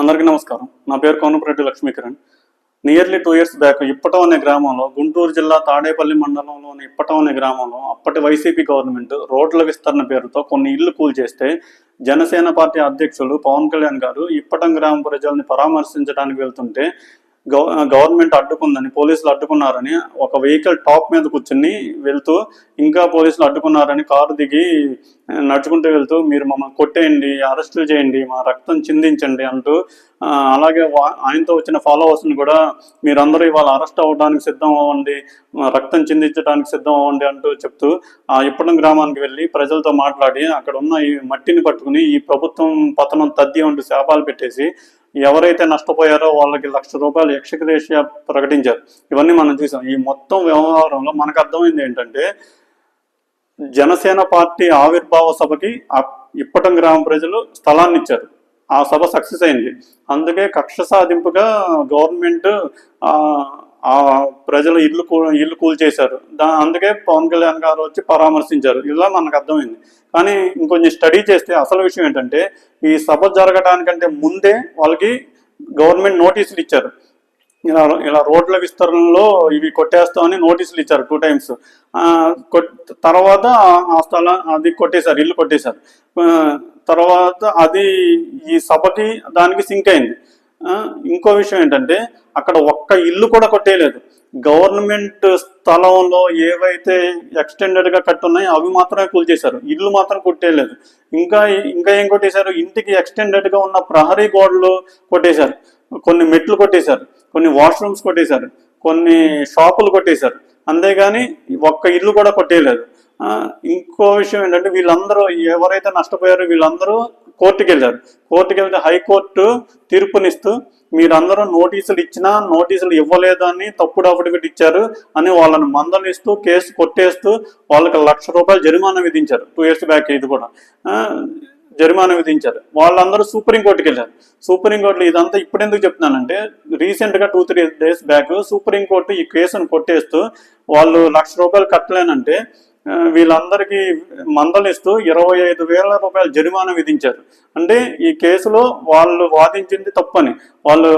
అందరికీ నమస్కారం. నా పేరు Konapareddy Lakshmikiran. Nearly two years back Ippatam అనే గ్రామంలో గుంటూరు జిల్లా తాడేపల్లి మండలంలోని ఇప్పటం అనే గ్రామంలో అప్పటి వైసీపీ గవర్నమెంట్ రోడ్ల విస్తరణ పేరుతో కొన్ని ఇళ్ళు కూల్చేస్తే జనసేన పార్టీ అధ్యక్షులు పవన్ కళ్యాణ్ గారు ఇప్పటం గ్రామ ప్రజల్ని పరామర్శించడానికి వెళ్తుంటే గవర్నమెంట్ అడ్డుకుందని పోలీసులు అడ్డుకున్నారని ఒక వెహికల్ టాప్ మీద కూర్చుని వెళ్తూ ఇంకా పోలీసులు అడ్డుకున్నారని కారు దిగి నడుచుకుంటూ వెళ్తూ మీరు మమ్మల్ని కొట్టేయండి అరెస్టులు చేయండి మా రక్తం చిందించండి అంటూ అలాగే వా- ఆయనతో వచ్చిన ఫాలోవర్స్ని కూడా మీరందరూ ఇవాళ అరెస్ట్ అవ్వడానికి సిద్ధం అవ్వండి రక్తం చిందించడానికి సిద్ధం అవ్వండి అంటూ చెప్తూ ఆ ఇప్పడం గ్రామానికి వెళ్ళి ప్రజలతో మాట్లాడి అక్కడ ఉన్న ఈ మట్టిని పట్టుకుని ఈ ప్రభుత్వం పతనం తద్ది అంటూ శాపాలు పెట్టేసి ఎవరైతే నష్టపోయారో వాళ్ళకి లక్ష రూపాయలు ఎక్స్గ్రేషియా ప్రకటించారు. ఇవన్నీ మనం చూసాం. ఈ మొత్తం వ్యవహారంలో మనకు అర్థమైంది ఏంటంటే జనసేన పార్టీ ఆవిర్భావ సభకి ఇప్పటం గ్రామ ప్రజలు స్థలాన్ని ఇచ్చారు. ఆ సభ సక్సెస్ అయింది. అందుకే కక్ష సాధింపుగా గవర్నమెంట్ ప్రజలు ఇల్లు కూ- ఇల్లు కూల్చేశారు దా అందుకే పవన్ కళ్యాణ్ గారు వచ్చి పరామర్శించారు. ఇలా మనకు అర్థమైంది. కానీ ఇంకొంచెం స్టడీ చేస్తే అసలు విషయం ఏంటంటే ఈ సభ జరగడానికంటే ముందే వాళ్ళకి గవర్నమెంట్ నోటీసులు ఇచ్చారు. ఇలా ఇలా రోడ్ల విస్తరణలో ఇవి కొట్టేస్తామని నోటీసులు ఇచ్చారు టూ టైమ్స్. తర్వాత ఆ- స్థలం అది కొట్టేశారు ఇల్లు కొట్టేశారు. తర్వాత అది ఈ సభకి దానికి సింక్ అయింది. ఇంకో విషయం ఏంటంటే అక్కడ ఒక్క ఇల్లు కూడా కొట్టేయలేదు. గవర్నమెంట్ స్థలంలో ఏవైతే ఎక్స్టెండెడ్గా కట్టున్నాయో అవి మాత్రమే కూల్చేశారు ఇల్లు మాత్రం కొట్టేయలేదు. ఇంకా ఇంకా ఏం కొట్టేశారు? ఇంటికి ఎక్స్టెండెడ్గా ఉన్న ప్రహరీ గోడలు కొట్టేశారు. కొన్ని మెట్లు కొట్టేశారు. కొన్ని వాష్రూమ్స్ కొట్టేశారు. కొన్ని షాపులు కొట్టేశారు. అంతేగాని ఒక్క ఇల్లు కూడా కొట్టేయలేదు. ఇంకో విషయం ఏంటంటే వీళ్ళందరూ ఎవరైతే నష్టపోయారో వీళ్ళందరూ కోర్టుకు వెళ్ళారు కోర్టుకు వెళ్తే హైకోర్టు తీర్పునిస్తూ మీరందరూ నోటీసులు ఇచ్చినా నోటీసులు ఇవ్వలేదని తప్పుడు అఫిడవిట్ ఇచ్చారు అని వాళ్ళని మందలిస్తూ కేసు కొట్టేస్తూ వాళ్ళకి లక్ష రూపాయలు జరిమానా విధించారు. టూ ఇయర్స్ బ్యాక్ ఇది కూడా. జరిమానా విధించారు. వాళ్ళందరూ సుప్రీంకోర్టుకి వెళ్ళారు సుప్రీంకోర్టులో ఇదంతా ఇప్పుడు ఎందుకు చెప్తున్నానంటే రీసెంట్గా two three days back supreme court ఈ కేసును కొట్టేస్తూ వాళ్ళు లక్ష రూపాయలు కట్టలేనంటే వీళ్ళందరికీ మందలిస్తూ ఇరవై ఐదు వేల రూపాయల జరిమానా విధించారు. అంటే ఈ కేసులో వాళ్ళు వాదించింది తప్పని. వాళ్ళు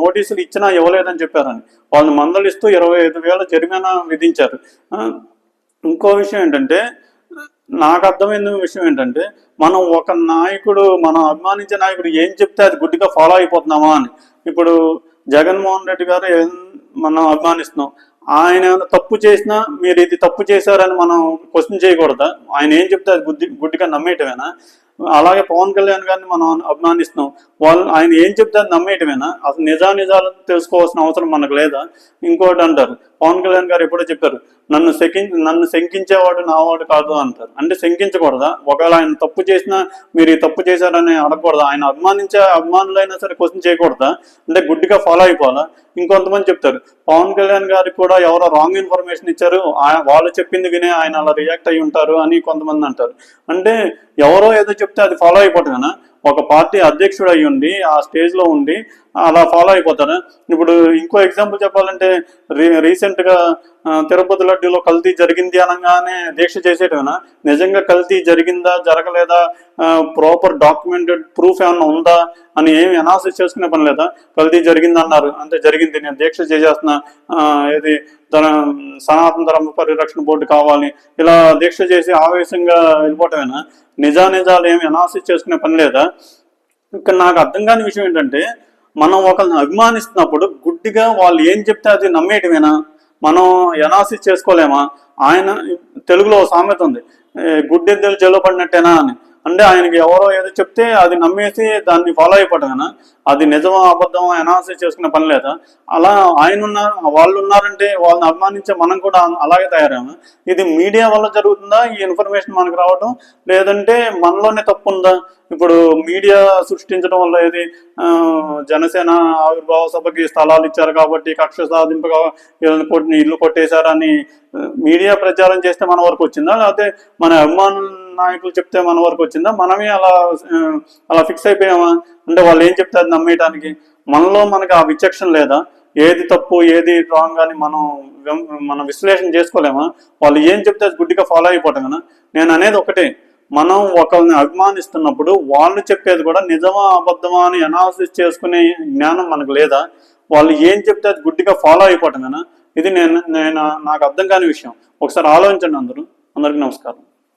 నోటీసులు ఇచ్చినా ఇవ్వలేదని చెప్పారని. వాళ్ళని మందలిస్తూ ఇరవై ఐదు వేల జరిమానా విధించారు. ఇంకో విషయం ఏంటంటే నాకు అర్థమైన విషయం ఏంటంటే మనం ఒక నాయకుడు మనం అభిమానించే నాయకుడు ఏం చెప్తే అది గుడ్డిగా ఫాలో అయిపోతున్నామా అని. ఇప్పుడు జగన్మోహన్ రెడ్డి గారు ఏం మనం అభిమానిస్తున్నాం. ఆయన ఏమైనా తప్పు చేసినా మీరు ఇది తప్పు చేశారని మనం క్వశ్చన్ చేయకూడదా. ఆయన ఏం చెప్తే అది గుడ్డి గుడ్డిగా నమ్మేయటమేనా? అలాగే పవన్ కళ్యాణ్ గారిని మనం అభిమానిస్తున్నాం. వాళ్ళు ఆయన ఏం చెప్తే అది నమ్మేయటమేనా? అసలు నిజానిజాలు తెలుసుకోవాల్సిన అవసరం మనకు లేదా? ఇంకోటి అంటారు పవన్ కళ్యాణ్ గారు ఎప్పుడో చెప్పారు నన్ను శకి నన్ను శంకించేవాడు నావాడు కాదు అంటారు. అంటే శంకించకూడదా? ఒకవేళ ఆయన తప్పు చేసినా మీరు ఈ తప్పు చేశారని అడగకూడదా? ఆయన అభిమానించే అభిమానులైనా సరే క్వశ్చన్ చేయకూడదా? అంటే గుడ్డిగా ఫాలో అయిపోవాలా? ఇంకొంతమంది చెప్తారు పవన్ కళ్యాణ్ గారికి కూడా ఎవరో రాంగ్ ఇన్ఫర్మేషన్ ఇచ్చారు వాళ్ళు చెప్పింది వినే ఆయన అలా రియాక్ట్ అయి ఉంటారు అని కొంతమంది అంటారు. అంటే ఎవరో ఏదో చెప్తే అది ఫాలో అయిపోతుందనా ఒక పార్టీ అధ్యక్షుడు అయి ఉండి ఆ స్టేజ్లో ఉండి అలా ఫాలో అయిపోతారు. ఇప్పుడు ఇంకో ఎగ్జాంపుల్ చెప్పాలంటే రీ రీసెంట్గా తిరుపతి లడ్డూలో కల్తీ జరిగింది అనగానే దీక్ష చేసేటమేనా నిజంగా కల్తీ జరిగిందా జరగలేదా? ప్రాపర్ డాక్యుమెంటెడ్ ప్రూఫ్ ఏమన్నా ఉందా? అని ఏమి అనాలిసిస్ చేసుకునే పని లేదా? కల్తీ జరిగింది అన్నారు అంతే జరిగింది నేను దీక్ష చేసేస్తున్నా. ఇది ధన సనాతన ధర్మ పరిరక్షణ బోర్డు కావాలి. ఇలా దీక్ష చేసి ఆవేశంగా వెళ్ళిపోవటమేనా? నిజా నిజాలు ఏమి అనాలిసిస్ చేసుకునే పని లేదా? ఇక్కడ నాకు అర్థం కాని విషయం ఏంటంటే మనం ఒకరిని అభిమానిస్తున్నప్పుడు గుడ్డిగా వాళ్ళు ఏం చెప్తే అది నమ్మేయటమేనా? మనం ఎనాలిసిస్ చేసుకోలేమా? ఆయన తెలుగులో సామెత ఉంది. గుడ్డెద్దెలు గుడ్డెద్దలు జల్లు పడినట్టేనా అని. అంటే ఆయనకి ఎవరో ఏదో చెప్తే అది నమ్మేసి దాన్ని ఫాలో అయిపోవటం అది నిజమా అబద్ధం అనాలసిస్ చేసుకునే పని లేదా? అలా ఆయన ఉన్నారు వాళ్ళు ఉన్నారంటే వాళ్ళని అభిమానించే మనం కూడా అలాగే తయారాము ఇది మీడియా వల్ల జరుగుతుందా? ఈ ఇన్ఫర్మేషన్ మనకు రావడం లేదంటే మనలోనే తప్పు ఉందా ఇప్పుడు మీడియా సృష్టించడం వల్ల ఏది? జనసేన ఆవిర్భావ సభకి స్థలాలు ఇచ్చారు కాబట్టి కక్ష సాధింపుగా వీళ్ళని కొట్టి ఇల్లు కొట్టేశారని మీడియా ప్రచారం చేస్తే మన వరకు వచ్చిందా? లేకపోతే మన అభిమానులు నాయకులు చెప్తే మన వరకు వచ్చిందా? మనమే అలా అలా ఫిక్స్ అయిపోయామా? అంటే వాళ్ళు ఏం చెప్తే అది నమ్మేయటానికి? మనలో మనకి ఆ విచక్షణ లేదా? ఏది తప్పు ఏది రాంగ్ అని మనం మనం విశ్లేషణ చేసుకోలేమా? వాళ్ళు ఏం చెప్తే అది గుడ్డిగా ఫాలో అయిపోవటం కదా? నేను అనేది ఒకటే. మనం ఒకరిని అభిమానిస్తున్నప్పుడు వాళ్ళు చెప్పేది కూడా నిజమా అబద్ధమా అని అనాలిసిస్ చేసుకునే జ్ఞానం మనకు లేదా? వాళ్ళు ఏం చెప్తే అది గుడ్డిగా ఫాలో అయిపోవటమేనా ఇది నేను నేను నాకు అర్థం కాని విషయం. ఒకసారి ఆలోచించండి అందరూ. అందరికీ నమస్కారం.